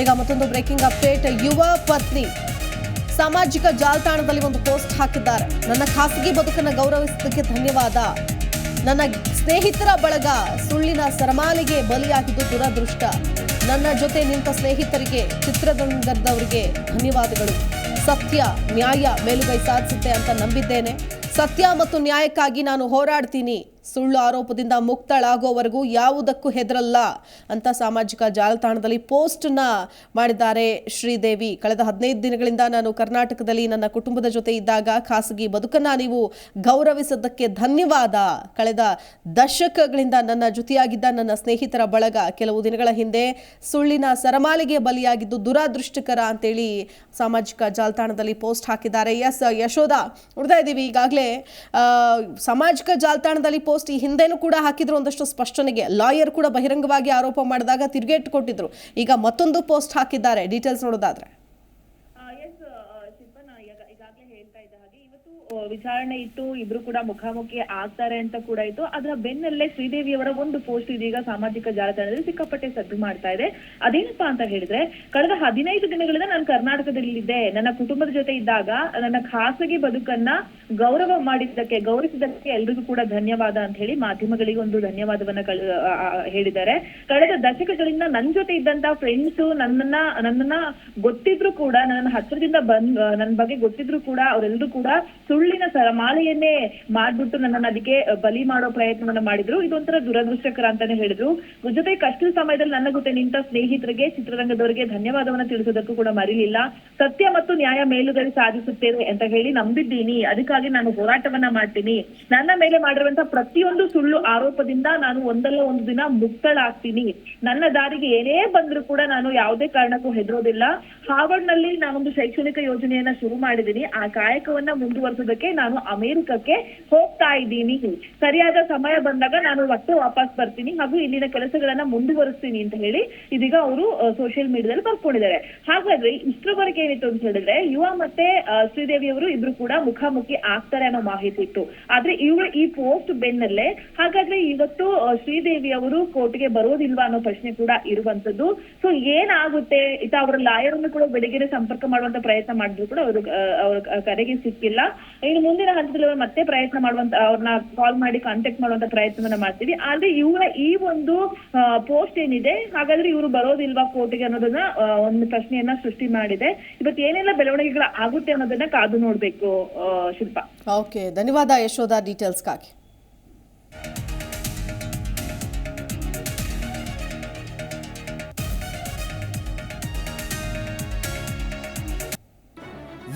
ಈಗ ಮತ್ತೊಂದು breaking update ಯುವ ಪತ್ನಿ ಸಾಮಾಜಿಕ ಜಾಲತಾಣದಲ್ಲಿ ಒಂದು ಪೋಸ್ಟ್ ಹಾಕಿದ್ದಾರೆ. ನನ್ನ ಖಾಸಗಿ ಬದುಕನ್ನು ಗೌರವಿಸಿದ್ದಕ್ಕೆ ಧನ್ಯವಾದ. ನನ್ನ ಸ್ನೇಹಿತರ ಬಳಗ ಸುಳ್ಳಿನ ಸರಮಾಲೆಗೆ ಬಲಿಯಾಗಿದ್ದು ದುರದೃಷ್ಟ. ನನ್ನ ಜೊತೆ ನಿಂತ ಸ್ನೇಹಿತರಿಗೆ ಚಿತ್ರರಂಗದವರಿಗೆ ಧನ್ಯವಾದಗಳು. ಸತ್ಯ, ನ್ಯಾಯ, ಮೇಲುಗೈ ಸಾಧಿಸುತ್ತೆ ಅಂತ ನಂಬಿದ್ದೇನೆ. ಸತ್ಯ ಮತ್ತು ನ್ಯಾಯಕ್ಕಾಗಿ ನಾನು ಹೋರಾಡ್ತೀನಿ. ಸುಳ್ಳು ಆರೋಪದಿಂದ ಮುಕ್ತಳಾಗೋವರೆಗೂ ಯಾವುದಕ್ಕೂ ಹೆದರಲ್ಲ ಅಂತ ಸಾಮಾಜಿಕ ಜಾಲತಾಣದಲ್ಲಿ ಪೋಸ್ಟ್ನ ಮಾಡಿದ್ದಾರೆ ಶ್ರೀದೇವಿ. ಕಳೆದ ಹದಿನೈದು ದಿನಗಳಿಂದ ನಾನು ಕರ್ನಾಟಕದಲ್ಲಿ ನನ್ನ ಕುಟುಂಬದ ಜೊತೆ ಇದ್ದಾಗ ಖಾಸಗಿ ಬದುಕನ್ನ ನೀವು ಗೌರವಿಸಿದ್ದಕ್ಕೆ ಧನ್ಯವಾದ. ಕಳೆದ ದಶಕಗಳಿಂದ ನನ್ನ ಜೊತೆಯಾಗಿದ್ದ ನನ್ನ ಸ್ನೇಹಿತರ ಬಳಗ ಕೆಲವು ದಿನಗಳ ಹಿಂದೆ ಸುಳ್ಳಿನ ಸರಮಾಲಿಗೆ ಬಲಿಯಾಗಿದ್ದು ದುರಾದೃಷ್ಟಕರ ಅಂತೇಳಿ ಸಾಮಾಜಿಕ ಜಾಲತಾಣದಲ್ಲಿ ಪೋಸ್ಟ್ ಹಾಕಿದ್ದಾರೆ. ಎಸ್ ಯಶೋಧ, ನೋಡ್ತಾ ಇದ್ದೀವಿ ಈಗಾಗಲೇ ಸಾಮಾಜಿಕ ಜಾಲತಾಣದಲ್ಲಿ ಪೋಸ್ಟ್ ಈ ಹಿಂದೆನೂ ಕೂಡ ಹಾಕಿದ್ರು. ಒಂದಷ್ಟು ಸ್ಪಷ್ಟನೆಗೆ ಲಾಯರ್ ಕೂಡ ಬಹಿರಂಗವಾಗಿ ಆರೋಪ ಮಾಡಿದಾಗ ತಿರುಗೇಟ್ ಕೊಟ್ಟಿದ್ರು. ಈಗ ಮತ್ತೊಂದು ಪೋಸ್ಟ್ ಹಾಕಿದ್ದಾರೆ. ಡೀಟೇಲ್ಸ್ ನೋಡೋದಾದ್ರೆ. ಈಗ, ಈಗಾಗಲೇ ಹೇಳ್ತಾ ಇದ್ದ ಹಾಗೆ, ಇವತ್ತು ವಿಚಾರಣೆ ಇತ್ತು ಇಬ್ರು ಕೂಡ ಮುಖಾಮುಖಿ ಆಗ್ತಾರೆ ಅಂತ ಕೂಡ ಇತ್ತು. ಅದರ ಬೆನ್ನಲ್ಲೇ ಶ್ರೀದೇವಿಯವರ ಒಂದು ಪೋಸ್ಟ್ ಇದೀಗ ಸಾಮಾಜಿಕ ಜಾಲತಾಣದಲ್ಲಿ ಸಿಕ್ಕಾಪಟ್ಟೆ ಸದ್ದು ಮಾಡ್ತಾ ಇದೆ. ಅದೇನಪ್ಪಾ ಅಂತ ಹೇಳಿದ್ರೆ, ಕಳೆದ ಹದಿನೈದು ದಿನಗಳಿಂದ ನಾನು ಕರ್ನಾಟಕದಲ್ಲಿದ್ದೆ. ನನ್ನ ಕುಟುಂಬದ ಜೊತೆ ಇದ್ದಾಗ ನನ್ನ ಖಾಸಗಿ ಬದುಕನ್ನ ಗೌರವ ಮಾಡಿದ್ದಕ್ಕೆ, ಗೌರವಿಸಿದ್ದಕ್ಕೆ ಎಲ್ರಿಗೂ ಕೂಡ ಧನ್ಯವಾದ ಅಂತ ಹೇಳಿ ಮಾಧ್ಯಮಗಳಿಗೆ ಒಂದು ಧನ್ಯವಾದವನ್ನ ಹೇಳಿದ್ದಾರೆ. ಕಳೆದ ದಶಕಗಳಿಂದ ನನ್ನ ಜೊತೆ ಇದ್ದಂತ ಫ್ರೆಂಡ್ಸ್ ನನ್ನನ್ನ ನನ್ನನ್ನ ಗೊತ್ತಿದ್ರು ಕೂಡ ನನ್ನ ಹತ್ತಿರದಿಂದ ಬಂದ್ ನನ್ನ ಬಗ್ಗೆ ಗೊತ್ತಿದ್ರು ಕೂಡ ಅವರೆಲ್ಲರೂ ಕೂಡ ಸುಳ್ಳಿನ ಸರಮಾಲೆಯನ್ನೇ ಮಾಡ್ಬಿಟ್ಟು ನನ್ನನ್ನ ಅದಕ್ಕೆ ಬಲಿ ಮಾಡೋ ಪ್ರಯತ್ನವನ್ನ ಮಾಡಿದ್ರು. ಇದೊಂಥರ ದುರದೃಷ್ಟಕರ ಅಂತಾನೆ ಹೇಳಿದ್ರು. ಜೊತೆ ಕಷ್ಟದ ಸಮಯದಲ್ಲಿ ನನ್ನ ಜೊತೆ ನಿಂತ ಸ್ನೇಹಿತರಿಗೆ, ಚಿತ್ರರಂಗದವರಿಗೆ ಧನ್ಯವಾದವನ್ನ ತಿಳಿಸೋದಕ್ಕೂ ಕೂಡ ಮರಿಲಿಲ್ಲ. ಸತ್ಯ ಮತ್ತು ನ್ಯಾಯ ಮೇಲುಗಡೆ ಸಾಧಿಸುತ್ತೇವೆ ಅಂತ ಹೇಳಿ ನಂಬಿದ್ದೀನಿ. ಅದಕ್ಕಾಗಿ ನಾನು ಹೋರಾಟವನ್ನ ಮಾಡ್ತೀನಿ. ನನ್ನ ಮೇಲೆ ಮಾಡಿರುವಂತ ಪ್ರತಿಯೊಂದು ಸುಳ್ಳು ಆರೋಪದಿಂದ ನಾನು ಒಂದಲ್ಲ ಒಂದು ದಿನ ಮುಕ್ತಳಾಗ್ತೀನಿ. ನನ್ನ ದಾರಿಗೆ ಏನೇ ಬಂದ್ರು ಕೂಡ ನಾನು ಯಾವುದೇ ಕಾರಣಕ್ಕೂ ಹೆದರೋದಿಲ್ಲ. ಹಾರ್ವರ್ಡ್ನಲ್ಲಿ ನಾನೊಂದು ಶೈಕ್ಷಣಿಕ ಯೋಜನೆಯನ್ನ ಶುರು ಮಾಡಿದೀನಿ. ಆ ಕಾಯಕವನ್ನ ಮುಂದುವರಿಸೋದಕ್ಕೆ ನಾನು ಅಮೆರಿಕಕ್ಕೆ ಹೋಗ್ತಾ ಇದ್ದೀನಿ. ಸರಿಯಾದ ಸಮಯ ಬಂದಾಗ ನಾನು ಮತ್ತೆ ವಾಪಸ್ ಬರ್ತೀನಿ ಹಾಗೂ ಇಲ್ಲಿನ ಕೆಲಸಗಳನ್ನ ಮುಂದುವರಿಸ್ತೀನಿ ಅಂತ ಹೇಳಿ ಇದೀಗ ಅವರು ಸೋಷಿಯಲ್ ಮೀಡಿಯಾದಲ್ಲಿ ಬರ್ಕೊಂಡಿದ್ದಾರೆ. ಹಾಗಾದ್ರೆ ಇಷ್ಟರವರೆಗೆ ಏನಿತ್ತು ಅಂತ ಹೇಳಿದ್ರೆ, ಯುವ ಮತ್ತೆ ಶ್ರೀದೇವಿ ಅವರು ಇಬ್ರು ಕೂಡ ಮುಖಾಮುಖಿ ಆಗ್ತಾರೆ ಅನ್ನೋ ಮಾಹಿತಿ ಇತ್ತು. ಆದ್ರೆ ಇವರು ಈ ಪೋಸ್ಟ್ ಬೆನ್ನಲ್ಲೇ ಹಾಗಾದ್ರೆ ಇವತ್ತು ಶ್ರೀದೇವಿ ಅವರು ಕೋರ್ಟ್ಗೆ ಬರೋದಿಲ್ವಾ ಅನ್ನೋ ಪ್ರಶ್ನೆ ಕೂಡ ಇರುವಂತದ್ದು. ಸೊ ಏನಾಗುತ್ತೆ? ಇತ್ತ ಅವರ ಲಾಯರ್ ಅನ್ನು ಕೂಡ ಬೆಳಿಗ್ಗೆ ಸಂಪರ್ಕ ಮಾಡುವಂತ ಪ್ರಯತ್ನ ಮಾಡಿದ್ರು. ಕೂಡ ಅವರು ಅವ್ರ ಕರೆಗೆ ಸಿಕ್ಕಿಲ್ಲ. ಇನ್ನು ಮುಂದಿನ ಹಂತದಲ್ಲಿ ಅವ್ರು ಮತ್ತೆ ಪ್ರಯತ್ನ ಮಾಡುವಂತ, ಅವ್ರನ್ನ ಕಾಲ್ ಮಾಡಿ ಕಾಂಟ್ಯಾಕ್ಟ್ ಮಾಡುವಂತ ಪ್ರಯತ್ನವನ್ನ ಮಾಡ್ತೀವಿ. ಆದ್ರೆ ಇವರ ಈ ಒಂದು ಪೋಸ್ಟ್ ಏನಿದೆ, ಹಾಗಾದ್ರೆ ಇವರು ಬರೋದಿಲ್ವಾ ಕೋರ್ಟ್ಗೆ ಅನ್ನೋದನ್ನ ಒಂದು ಪ್ರಶ್ನೆಯನ್ನ ಸೃಷ್ಟಿ ಮಾಡಿದೆ. ಇವತ್ತು ಏನೆಲ್ಲ ಬೆಳವಣಿಗೆಗಳು ಆಗುತ್ತೆ ಅನ್ನೋದನ್ನ ಕಾದು ನೋಡ್ಬೇಕು ಶಿಲ್ಪ. ಓಕೆ ಧನ್ಯವಾದ ಯಶೋಧ ಡೀಟೇಲ್ಸ್ಗಾಗಿ